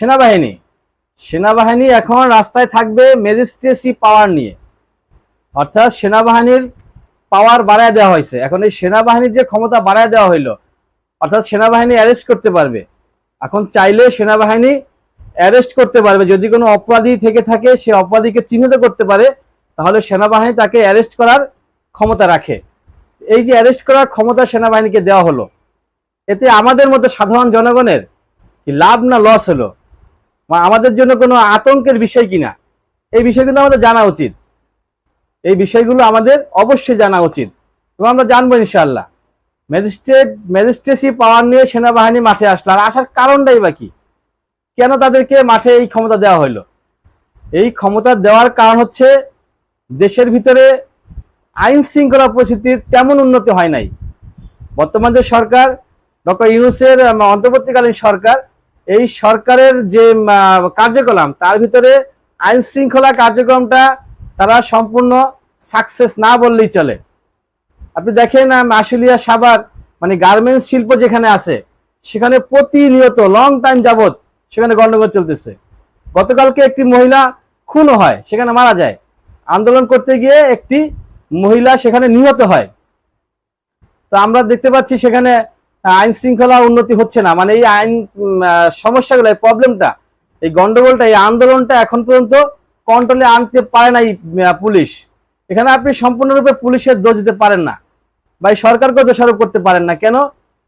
সেনাবাহিনী। সেনাবাহিনী এখন রাস্তায় থাকবে ম্যাজিস্ট্রেসি পাওয়ার নিয়ে। অর্থাৎ সেনাবাহিনীর পাওয়ার বাড়ায় দেওয়া হয়েছে। এখন এই সেনাবাহিনীর যে ক্ষমতা বাড়ায় দেওয়া হইল, অর্থাৎ সেনাবাহিনী অ্যারেস্ট করতে পারবে। এখন চাইলে সেনাবাহিনী অ্যারেস্ট করতে পারবে। যদি কোনো অপরাধী থেকে থাকে, সে অপরাধীকে চিহ্নিত করতে পারে, তাহলে সেনাবাহিনী তাকে অ্যারেস্ট করার ক্ষমতা রাখে। এই যে অ্যারেস্ট করার ক্ষমতা সেনাবাহিনীকে দেওয়া হলো, এতে আমাদের মতো সাধারণ জনগণের লাভ না লস হলো? আমাদের জন্য কোনো আতঙ্কের বিষয় কিনা, এই বিষয় কিন্তু আমাদের জানা উচিত। এই বিষয়গুলো আমাদের অবশ্যই জানা উচিত এবং আমরা জানব ইনশাল্লাহ ম্যাজিস্ট্রেট, ম্যাজিস্ট্রেসি পাওয়ার নিয়ে সেনাবাহিনী মাঠে আসলো, আর আসার কারণটাই বা কি? কেন তাদেরকে মাঠে এই ক্ষমতা দেওয়া হলো? এই ক্ষমতা দেওয়ার কারণ হচ্ছে দেশের ভিতরে আইন শৃঙ্খলা পরিস্থিতির তেমন উন্নতি হয় নাই। বর্তমান যে সরকার, ডক্টর ইউনুসের অন্তর্বর্তীকালীন সরকার এই সরকারের যে কার্যক্রম, তার ভিতরে আইন শৃঙ্খলা কার্যক্রমটা তারা সম্পূর্ণ সাকসেস না বললেই চলে। আপনি দেখেন আশুলিয়া সাভার মানে গার্মেন্টস শিল্প যেখানে আছে, সেখানে প্রতিনিয়ত লং টাইম যাবত সেখানে গন্ডগোল চলতেছে। গতকালকে একটি মহিলা খুনও হয়, সেখানে মারা যায়। আন্দোলন করতে গিয়ে একটি মহিলা সেখানে নিহত হয়। তো আমরা দেখতে পাচ্ছি সেখানে আইন শৃঙ্খলা উন্নতি হচ্ছে না। মানে এই আইন সমস্যাগুলো প্রবলেমটা এই গন্ডগোলটা, এই আন্দোলনটা এখন পর্যন্ত কন্ট্রোলে আনতে পারে না এই পুলিশ। এখানে আপনি সম্পূর্ণরূপে পুলিশের দোষ দিতে পারেন না বা সরকারকে দোষারোপ করতে পারেন না। কেন?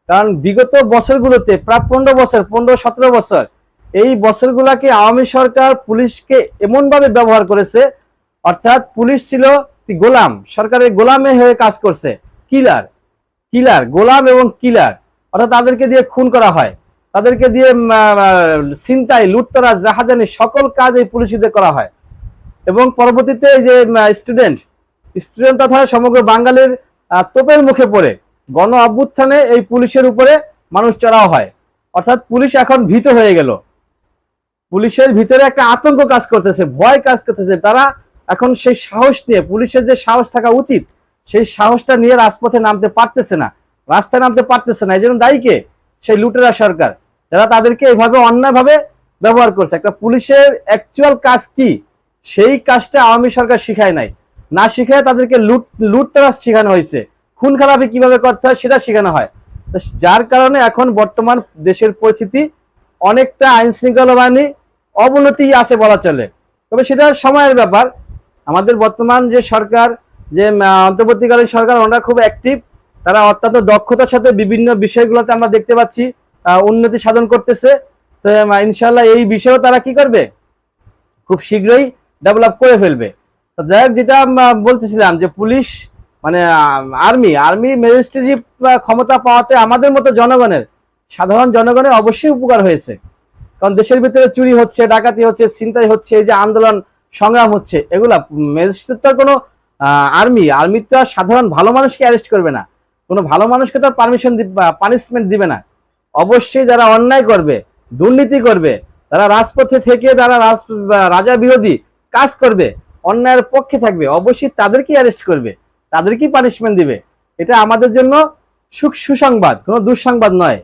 কারণ বিগত বছরগুলোতে, প্রায় পনেরো বছর, পনেরো, সতেরো বছর, এই বছরগুলোকে আওয়ামী সরকার পুলিশকে এমনভাবে ব্যবহার করেছে, অর্থাৎ পুলিশ ছিল গোলাম, সরকারের গোলামে হয়ে কাজ করছে। কিলার কিলার গোলাম এবং কিলার অর্থাৎ তাদেরকে দিয়ে খুন করা হয়। তাদেরকে দিয়ে ছিনতাই লুটতরা জাহাজানি সকল কাজ এই পুলিশদের করা হয়। এবং পরবর্তীতে এই যে স্টুডেন্ট স্টুডেন্ট তথা সমগ্র বাঙালির তোপের মুখে পড়ে গণ অভ্যুত্থানে এই পুলিশের উপরে মানুষ চড়াও হয়। অর্থাৎ পুলিশ এখন ভীত হয়ে গেল। পুলিশের ভিতরে একটা আতঙ্ক কাজ করতেছে, ভয় কাজ করতেছে। তারা এখন সেই সাহস নিয়ে, পুলিশের যে সাহস থাকা উচিত, সেই সাহসটা নিয়ে রাজপথে নামতে পারতেছে না। রাস্তায় নামতে পারতেছে না, এই জন্য দায়ীকে সেই লুটেরা সরকার। যারা তাদেরকে এইভাবে অন্যায়ভাবে ব্যবহার করছে। একটা পুলিশের অ্যাকচুয়াল কাজ কি? সেই কাজটা আওয়ামী সরকার শিখায় নাই। না শিখায় তাদেরকে লুট লুটতরা শেখানো হয়েছে। খুন খারাপি কীভাবে করতে হয় সেটা শেখানো হয়। যার কারণে এখন বর্তমান দেশের পরিস্থিতি অনেকটা আইন শৃঙ্খলা বাহিনী অবনতি আছে বলা চলে। তবে সেটা সময়ের ব্যাপার। আমাদের বর্তমান যে সরকার, যে অন্তর্বর্তীকালীন সরকার, ওনারা খুব অ্যাক্টিভ তারা অত্যন্ত দক্ষতার সাথে বিভিন্ন বিষয়গুলোতে আমরা দেখতে পাচ্ছি উন্নতি সাধন করতেছে। তো ইনশাল্লাহ এই বিষয়েও তারা কি করবে? খুব শীঘ্রই ডেভেলপ করে ফেলবে। তো যাই হোক, যেটা বলতেছিলাম যে পুলিশ মানে আর্মি আর্মি ম্যাজিস্ট্রেসি ক্ষমতা পাওয়াতে আমাদের মতো জনগণের, সাধারণ জনগণের অবশ্যই উপকার হয়েছে। কারণ দেশের ভিতরে চুরি হচ্ছে, ডাকাতি হচ্ছে চিন্তাই হচ্ছে, এই যে আন্দোলন, সংগ্রাম হচ্ছে, এগুলা ম্যাজিস্ট্রেট তো কোনো আর্মি আর্মি তো সাধারণ ভালো মানুষকে অ্যারেস্ট করবে না। কোনো ভালো মানুষকে তো পারমিশন পানিশমেন্ট দিবে না। অবশ্যই যারা অন্যায় করবে, দুর্নীতি করবে, তারা রাজপথে থেকে তারা রাজ রাজা বিরোধী কাজ করবে, অন্যায়ের পক্ষে থাকবে, অবশ্যই তাদেরকেই অ্যারেস্ট করবে, তাদেরকেই পানিশমেন্ট দিবে। এটা আমাদের জন্য সুখ সুসংবাদ কোনো দুঃসংবাদ নয়।